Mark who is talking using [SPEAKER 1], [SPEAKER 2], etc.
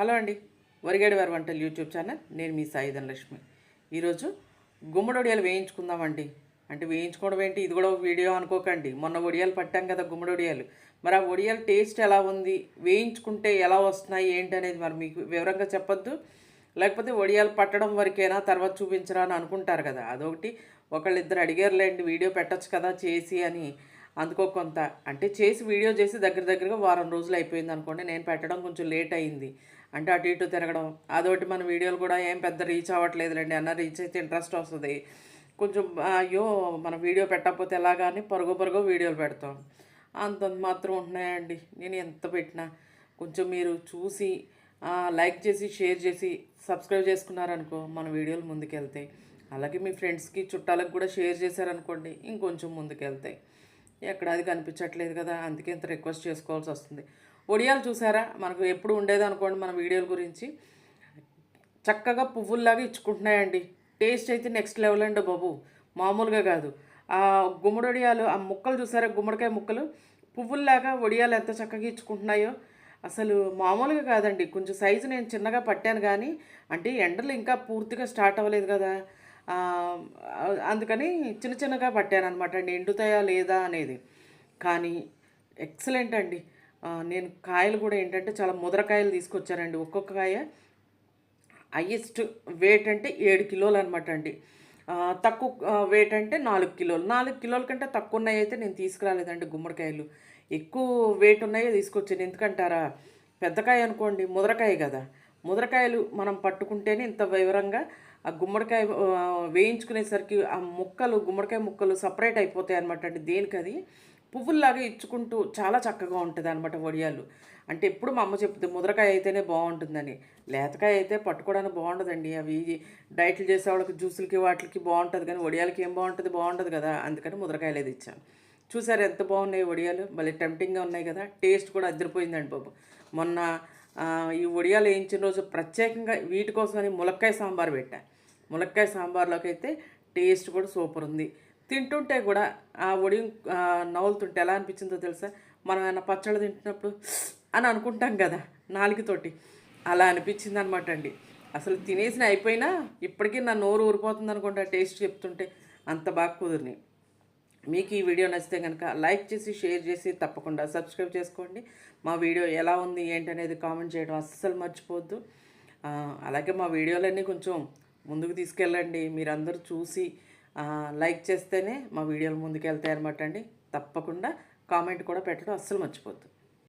[SPEAKER 1] Hello అండి. వరిగేడి వారి వంటలు యూట్యూబ్ ఛానల్. నేను మీ సాయి లక్ష్మి. ఈరోజు గుమ్మడి వడియాలు వేయించుకుందామండి. అంటే వేయించుకోవడం ఏంటి? ఇది కూడా ఒక వీడియో అనుకోకండి. మొన్న వడియాలు పట్టాం కదా గుమ్మడి వడియాలు మరి ఆ వడియాల టేస్ట్ ఎలా ఉంది? వేయించుకుంటే ఎలా వస్తున్నాయి? ఏంటి అనేది మరి మీకు వివరంగా చెప్పొద్దు. లేకపోతే వడియాలు పట్టడం వరకేనా? తర్వాత చూపించరా అని అనుకుంటారు కదా. అదొకటి. ఒకళ్ళు ఇద్దరు అడిగారులేండి వీడియో పెట్టొచ్చు కదా చేసి అని. అందుకో కొంత. అంటే చేసి వీడియో చేసి దగ్గర దగ్గరగా వారం రోజులు అయిపోయింది అనుకోండి. నేను పెట్టడం కొంచెం లేట్ అయింది. అంటే అటు ఇటు తిరగడం. అదొకటి మన వీడియోలు కూడా ఏం పెద్ద రీచ్ అవ్వట్లేదులేండి. అన్న రీచ్ అయితే ఇంట్రెస్ట్ వస్తుంది. కొంచెం అయ్యో మన వీడియో పెట్టకపోతే ఎలాగాని పరుగు పరుగు వీడియోలు పెడతాం. అంత మాత్రం ఉంటున్నాయండి. నేను ఎంత పెట్టినా కొంచెం మీరు చూసి లైక్ చేసి షేర్ చేసి సబ్స్క్రైబ్ చేసుకున్నారనుకో మన వీడియోలు ముందుకెళ్తాయి. అలాగే మీ ఫ్రెండ్స్కి చుట్టాలకు కూడా షేర్ చేశారనుకోండి ఇంకొంచెం ముందుకెళ్తాయి. ఎక్కడ అది కనిపించట్లేదు కదా అందుకే ఇంత రిక్వెస్ట్ చేసుకోవాల్సి వస్తుంది. ఒడియాలు చూసారా? మనకు ఎప్పుడు ఉండేది అనుకోండి మన వీడియోల గురించి. చక్కగా పువ్వుల్లాగా ఇచ్చుకుంటున్నాయండి. టేస్ట్ అయితే నెక్స్ట్ లెవెల్ అండి బాబు. మామూలుగా కాదు. ఆ గుమ్మడొడియాలు ఆ ముక్కలు చూసారా? గుమ్మడికాయ ముక్కలు. పువ్వుల్లాగా వడియాలు ఎంత చక్కగా ఇచ్చుకుంటున్నాయో. అసలు మామూలుగా కాదండి. కొంచెం సైజు నేను చిన్నగా పట్టాను కానీ అంటే ఎండలు ఇంకా పూర్తిగా స్టార్ట్ అవ్వలేదు కదా. అందుకని చిన్న చిన్నగా పట్టాను అనమాట అండి ఎండుతాయా లేదా అనేది. కానీ ఎక్సలెంట్ అండి. నేను కాయలు కూడా ఏంటంటే చాలా ముదరకాయలు తీసుకొచ్చానండి. ఒక్కొక్క కాయ హయ్యెస్ట్ వెయిట్ అంటే ఏడు కిలోలు అనమాట అండి. తక్కువ వెయిట్ అంటే నాలుగు కిలోలు. నాలుగు కిలోల కంటే తక్కువ ఉన్నాయి అయితే నేను తీసుకురాలేదండి గుమ్మడికాయలు. ఎక్కువ వెయిట్ ఉన్నాయో తీసుకొచ్చాను. ఎందుకంటారా? పెద్దకాయ అనుకోండి ముదరకాయ కదా. ముదరకాయలు మనం పట్టుకుంటేనే ఇంత వివరంగా ఆ గుమ్మడికాయ వేయించుకునేసరికి ఆ ముక్కలు గుమ్మడికాయ ముక్కలు సపరేట్ అయిపోతాయి అనమాట అండి. దేనికది? పువ్వుల్లాగా ఇచ్చుకుంటూ చాలా చక్కగా ఉంటుంది అనమాట వడియాలు. అంటే ఎప్పుడు మా అమ్మ చెప్తుంది ముదరకాయ అయితేనే బాగుంటుందని. లేతకాయ అయితే పట్టుకోవడానికి బాగుండదండి. అవి డైట్లు చేసే వాళ్ళకి జ్యూసులకి వాటికి బాగుంటుంది కానీ వడియాలకి ఏం బాగుంటుంది? బాగుంటుంది కదా. అందుకని ముదరకాయలు అది ఇచ్చాను. చూసారు ఎంత బాగున్నాయి వడియాలు? మళ్ళీ టెంప్టింగ్గా ఉన్నాయి కదా. టేస్ట్ కూడా అదిరిపోయిందండి బాబు. మొన్న ఈ వడియాలు వేయించిన రోజు ప్రత్యేకంగా వీటి కోసమని ములక్కాయ సాంబార్ పెట్టా. ములక్కాయ సాంబార్లోకి అయితే టేస్ట్ కూడా సూపర్ ఉంది. తింటుంటే కూడా ఆ వడి నవ్వులుతుంటే ఎలా అనిపించిందో తెలుసా? మనం ఏమైనా పచ్చళ్ళు తింటున్నప్పుడు అని అనుకుంటాం కదా నాలుగుతోటి. అలా అనిపించింది అనమాట అండి. అసలు తినేసిన అయిపోయినా ఇప్పటికీ నా నోరు ఊరిపోతుంది అనుకుంటా టేస్ట్ చెప్తుంటే అంత బాగా కుదిరినాయి మీకు ఈ వీడియో నచ్చితే కనుక లైక్ చేసి షేర్ చేసి తప్పకుండా సబ్స్క్రైబ్ చేసుకోండి. మా వీడియో ఎలా ఉంది ఏంటి అనేది కామెంట్ చేయడం అస్సలు మర్చిపోవద్దు. అలాగే మా వీడియోలన్నీ కొంచెం ముందుకు తీసుకెళ్ళండి. మీరందరూ చూసి లైక్ చేస్తేనే మా వీడియోలు ముందుకు వెళ్తాయి అనమాట అండి. తప్పకుండా కామెంట్ కూడా పెట్టడం అస్సలు మర్చిపోద్దు.